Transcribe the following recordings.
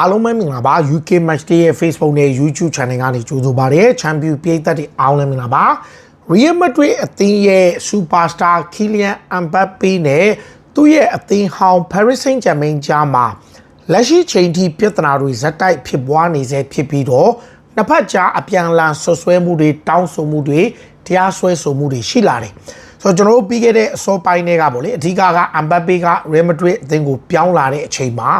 အားလုံးပဲမင်္ဂလာပါ UK Match Day ရဲ့ Facebook နဲ့ YouTube Channel ကနေကြိုဆိုပါရစေ။ Champion ပြည်သက်တွေအားလုံးမင်္ဂလာပါ။ Real Madrid အသင်းရဲ့ Superstar Kylian Mbappe နဲ့သူ့ရဲ့အသင်းဟောင်း Paris Saint-Germain ကြားမှာလက်ရှိချိန်ထိပြဿနာတွေဇက်တိုက်ဖြစ်ပွားနေစေဖြစ်ပြီးတော့နှစ်ဖက်ကြားအပြန်အလှန်ဆွဆွဲမှုတွေတောင်းဆိုမှုတွေတရားစွဲဆိုမှုတွေရှိလာတယ်။ဆိုတော့ကျွန်တော်တို့ပြီးခဲ့တဲ့အစောပိုင်းတွေကပေါ့လေအဓိကကအမ်ဘပ်ပေက Real Madrid အသင်းကိုပြောင်းလာတဲ့အချိန်မှာ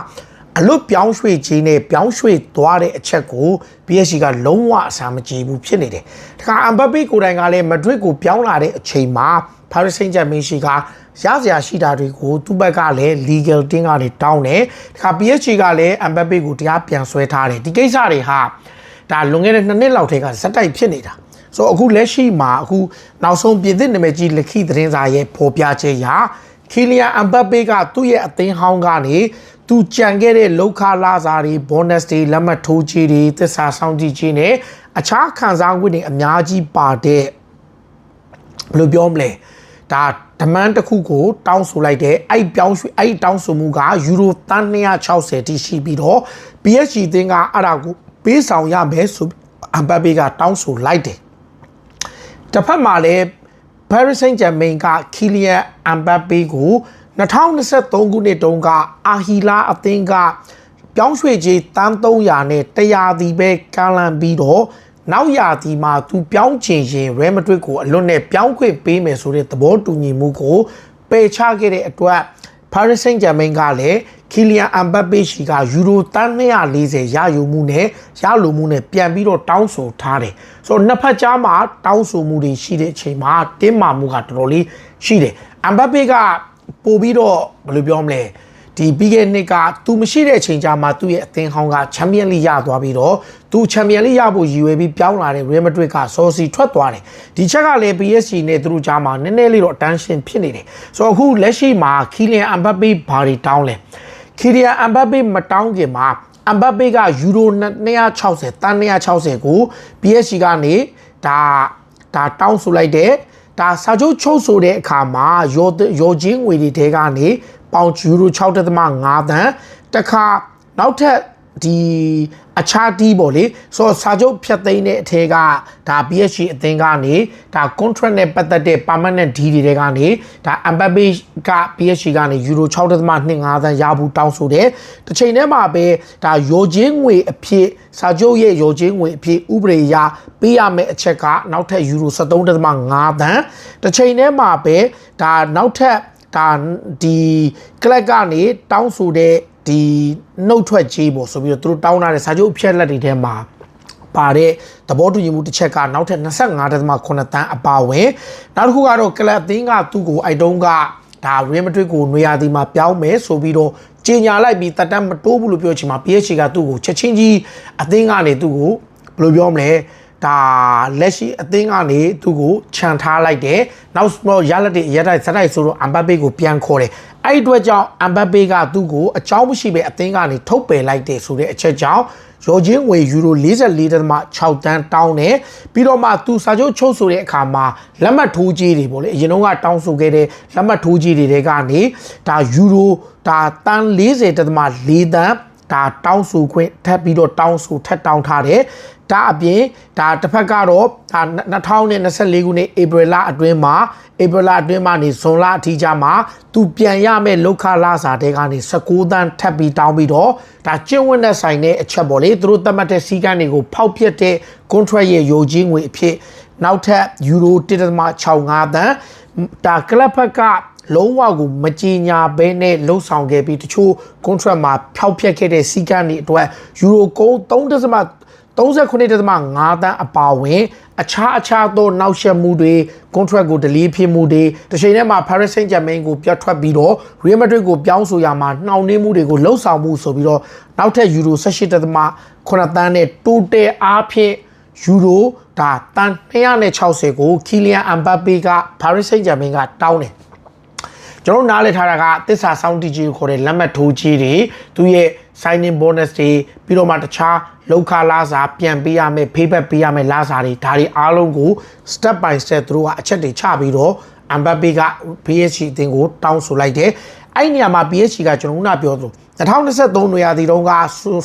အလွတ်ပြောင်းရွှေ့ခြင်းနဲ့ပြောင်းရွှေ့သွားတဲ့အချက်ကို PSG ကလုံးဝအစာမကြေဘူးဖြစ်နေတယ်။ဒါကအမ်ဘပ်ပေကိုယ်တိုင်ကလည်း Madrid ကိုပြောင်းလာတဲ့အချိန်မှာ Paris Saint-Germain ရှိကရစရာရှိတာတွေကိုသူ့ဘက်ကလည်း legal team ကနေတောင်းတယ်။ဒါက PSG ကလည်း Mbappe ကိုတရားပြန်ဆွဲထားတယ်။ဒီကိစ္စတွေဟာဒါလွန်ခဲ့တဲ့နှစ်နှစ်လောက်ထဲကဇက်တိုက်ဖြစ်နေတာ။ဆိုတော့အခုလက်ရှိမှာအခုနောက်ဆုံးပြည်သစ်နာမည်ကြီးလက်ခိသတင်းစာရဲ့ဖော်ပြချက်အရ ခီလီယန်အမ်ဘပ်ပေကသူ့ရဲ့အသင်းဟောင်းကနေသူကြံခဲ့တဲ့လောက်ခလာစာတွေ bonus တွေလက်မှတ်ထိုးကြီးတွေသစ္စာဆောင်ကြည့်ခြင်းနဲ့အခြားခံစား권တွေအများကြီးပါတဲ့ဘယ်လိုပြောမလဲဒါဒမန်တစ်ခုကိုတောင်းဆိုလိုက်တယ်အဲ့ပြောင်းရွှေ့အဲ့တောင်းဆိုမှုကယူရိုတန်း260တိရှိပြီးတော့ PSG သင်းကအဲ့ဒါကိုပေးဆောင်ရမယ်ဆိုအမ်ဘပ်ပေကတောင်းဆိုလိုက်တယ်တစ်ဖက်မှာလည်း Paris Saint-Germain က Kylian Mbappe ကို2023ခုနှစ်တုန်းကအာဟီလာအသင်းကပြောင်းရွှေ့ကြီးတန်း300နဲ့100ဒီပဲကမ်းလှမ်းပြီးတော့နောက်ရာသီမှာသူပြောင်းချင်ရင် Real Madrid ကိုအလွတ်နဲ့ပြောင်းခွင့်ပေးမယ်ဆိုတဲ့သဘောတူညီမှုကိုပယ်ချခဲ့တဲ့အတွက် Paris Saint-Germain ကလည်း Kylian Mbappe ရှိကယူရိုတန်း240ရယူမှုနဲ့ရလိုမှုနဲ့ပြန်ပြီးတော့တောင်းဆိုထားတယ်။ဆိုတော့နှစ်ဖက်ကြားမှာတောင်းဆိုမှုတွေရှိတဲ့အချိန်မှာတင်းမာမှုကတော်တော်လေးရှိတယ်။ Mbappe ကပို့ပြီးတော့ဘယ်လိုပြောမလဲဒီပြီးခဲ့နှစ်ကသူမရှိတဲ့အချိန်ကြာမှာသူ့ရဲ့အသင်းဟောင်းကချန်ပီယံလိရသွားပြီးတော့သူချန်ပီယံလိရဖို့ရည်ရွယ်ပြီးပြောင်းလာတဲ့ Real Madrid ကစောစီထွက်သွားတယ်ဒီချက်ကလည်း PSG နဲ့သူတို့ကြားမှာနည်းနည်းလေးတော့ tension ဖြစ်နေတယ်ဆိုတော့အခုလက်ရှိမှာ Kylian Mbappe ဘာတွေတောင်းလဲ Kylian Mbappe မတောင်းခင်မှာ Mbappe ကယူရို260တန်း260ကို PSG ကနေဒါဒါတောင်းဆိုလိုက်တဲ့ဒါစာချုပ်ချုပ်ဆိုတဲ့အခါမှာရောရောချင်းငွေတွေတဲကနေပေါင်ယူရို6.5တန်းတခါနောက်ထပ် ဒီအခြားတီးပေါ့လေဆိုတော့စာချုပ်ဖြတ်သိမ်းတဲ့အထက်ကဒါ PSG အသင်းကနေဒါ contract နဲ့ပတ်သက်တဲ့ permanent deal တွေကနေဒါ Mbappe က PSG ကနေ euro 6.25သန်းရဘူးတောင်းဆိုတယ်တစ်ချိန်တည်းမှာပဲဒါရောချင်းငွေအဖြစ်စာချုပ်ရဲ့ရောချင်းငွေအဖြစ်ဥပဒေအရပေးရမယ့်အချက်ကနောက်ထပ် euro 73.5သန်းတစ်ချိန်တည်းမှာပဲဒါနောက်ထပ်ဒါဒီကလပ်ကနေတောင်းဆိုတဲ့ ဒီနှုတ်ထွက်ကြီးပေါ့ဆိုပြီးတော့သူတို့တောင်းထားတဲ့စာချုပ်ဖြတ်လက်တွေထဲမှာပါတဲ့သဘောတူညီမှုတစ်ချက်ကနောက်ထပ်25.8တန်းအပါဝင်နောက်တစ်ခုကတော့ကလပ်အသင်းကသူ့ကိုအိုက်တုံးကဒါ Real Madrid ကိုနွေရာသီမှာပြောင်းမယ်ဆိုပြီးတော့ကြီးညာလိုက်ပြီးတက်တမ်းမတိုးဘူးလို့ပြောချင်မှာ PSG ကသူ့ကိုချက်ချင်းကြီးအသင်းကနေသူ့ကိုဘယ်လိုပြောမလဲ ဒါလက်ရှိအသင်းကနေသူ့ကိုခြံထားလိုက်တယ်နောက်တော့ရလက်တွေရတိုက်စတိုက်ဆိုတော့အမ်ဘပ်ပေကိုပြန်ခေါ်တယ်အဲ့ဒီအတွက်ကြောင့်အမ်ဘပ်ပေကသူ့ကိုအကြောင်းမရှိပဲအသင်းကနေထုတ်ပယ်လိုက်တယ်ဆိုတဲ့အချက်ကြောင့်ရောချင်းငွေယူရို44.6တန်းတောင်းတယ်ပြီးတော့မှသူစာချုပ်ချုပ်ဆိုတဲ့အခါမှာလက်မှတ်ထိုးကြီးတွေပေါ့လေအရင်တော့ကတောင်းဆိုခဲ့တဲ့လက်မှတ်ထိုးကြီးတွေကနေဒါယူရိုဒါတန်း40.4တန်းဒါတောင်းဆိုခွင့်ထပ်ပြီးတော့တောင်းဆိုထပ်တောင်းထားတယ် ဒါအပြင်ဒါတစ်ဖက်ကတော့ဒါ2024ခုနှစ်ဧပြီလအတွင်းမှာဧပြီလအတွင်းမှာနေဇွန်လအထိကြမှာသူပြန်ရမယ့်လောက်ခလာစာတဲကနေ19တန်းထပ်ပြီးတောင်းပြီးတော့ဒါကျင့်ဝတ်နဲ့ဆိုင်တဲ့အချက်ပေါ့လေသူတို့သတ်မှတ်တဲ့စီးကမ်းတွေကိုဖောက်ဖျက်တဲ့ contract ရဲ့ယိုကြီးငွေအဖြစ်နောက်ထပ်ယူရို1.65တန်းဒါကလပ်ဖက်က လုံးဝကိုမကြီးညာဘဲနဲ့လှုပ်ဆောင်ခဲ့ပြီးတချို့ contract မှာဖျောက်ဖျက်ခဲ့တဲ့စီကံတွေအတွက်ယူရိုကုန်း3.39.5တန်းအပါဝင်အခြားအခြားသောနောက်ဆက်မှုတွေ contract ကို delete ဖြစ်မှုတွေတစ်ချိန်တည်းမှာ Paris Saint-Germain ကိုပြတ်ထွက်ပြီးတော့ Real Madrid ကိုပြောင်းဆိုရမှာနှောင့်နှေးမှုတွေကိုလှုပ်ဆောင်မှုဆိုပြီးတော့နောက်ထပ်ယူရို18.9တန်းနဲ့တိုးတယ်အားဖြင့်ယူရိုဒါတန်260ကို Kylian Mbappe က Paris Saint-Germain ကတောင်းတယ် ကျွန်တော်နားလည်ထားတာကတစ္ဆာစောင်းတီကြီးကိုခေါ်တဲ့လက်မှတ်ထိုးကြီးတွေသူရဲ့ signing bonus တွေပြီးတော့မှတခြားလောက်ခလာစာပြန်ပေးရမယ် payback ပေးရမယ်လာစာတွေဒါတွေအားလုံးကို step by step သူတို့ကအချက်တွေချပြီးတော့ Mbappe က PSG အသင်းကိုတောင်းဆိုလိုက်တယ်အဲ့နေရာမှာ PSG ကကျွန်တော်ကပြောသလို2023နွေရာသီတုန်းက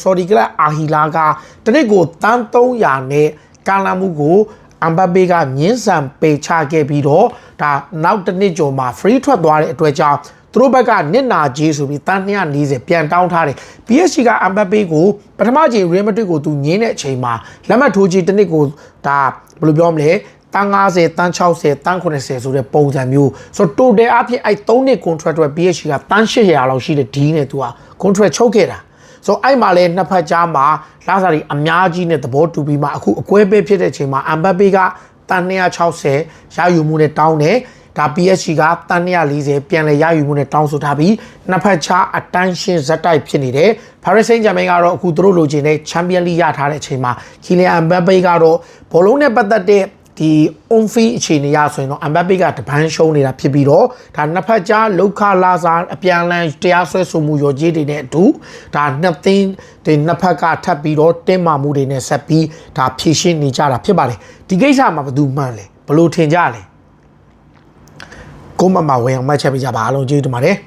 ဆော်ဒီကလပ်အာဟီလာကတနစ်ကိုတန်း300နဲ့ကာလာမှုကို အမ်ဘပေကမြင်းဆန်ပေချခဲ့ပြီးတော့ဒါနောက်တစ်နှစ်ကျော်မှာ free ထွက်သွားတဲ့အတွက်ကြောင့်သူတို့ဘက်ကနစ်နာကြီးဆိုပြီးတန်း240ပြန်တောင်းထားတယ် PSG ကအမ်ဘပေကိုပထမချိန် Real Madrid ကိုသူညင်းတဲ့အချိန်မှာလက်မှတ်ထိုးကြီးတစ်နှစ်ကိုဒါဘယ်လိုပြောမလဲတန်း90တန်း60တန်း80ဆိုတဲ့ပုံစံမျိုးဆိုတော့ total အဖြစ်အဲ့3နှစ် contract အတွက် PSG ကတန်း800လောက်ရှိတဲ့ဒီနဲ့သူက contract ချုပ်ခဲ့တာ ဆိုတော့အဲ့မှာလဲနှစ်ဖက်ကြားမှာလာစာတွေအများကြီးနဲ့သဘောတူပြီးမှအခုအကွဲပေးဖြစ်တဲ့အချိန်မှာအမ်ဘပေကတန်း260ရယူမှုနဲ့တောင်းတယ်ဒါ PSG ကတန်း240ပြန်လဲရယူမှုနဲ့တောင်းဆိုထားပြီးနှစ်ဖက်ခြားအတန်းရှင်းဇက်တိုက်ဖြစ်နေတယ် Paris Saint-Germain ကတော့အခုသူတို့လိုချင်တဲ့ Champions League ရထားတဲ့အချိန်မှာ Kylian Mbappe ကတော့ဘောလုံးနဲ့ပတ်သက်တဲ့ ဒီ on fee အခြေအနေရဆိုရင်တော့ Mbappe ကတပန်းရှုံးနေတာဖြစ်ပြီးတော့ဒါနှစ်ဖက်ကြားလောက်ခလာစာအပြန်အလှန်တရားစွဲဆိုမှုရောကြီးတွေနဲ့အတူဒါနှစ်သိန်းဒီနှစ်ဖက်ကထပ်ပြီးတော့တင်းမာမှုတွေနဲ့ဆက်ပြီးဒါဖြည့်ရှင်းနေကြတာဖြစ်ပါတယ်ဒီကိစ္စမှာဘယ်သူမှန်းလဲဘယ်လိုထင်ကြလဲကိုမမဝင်အောင်မှတ်ချက်ပေးကြပါအားလုံးကျေးဇူးတင်ပါတယ်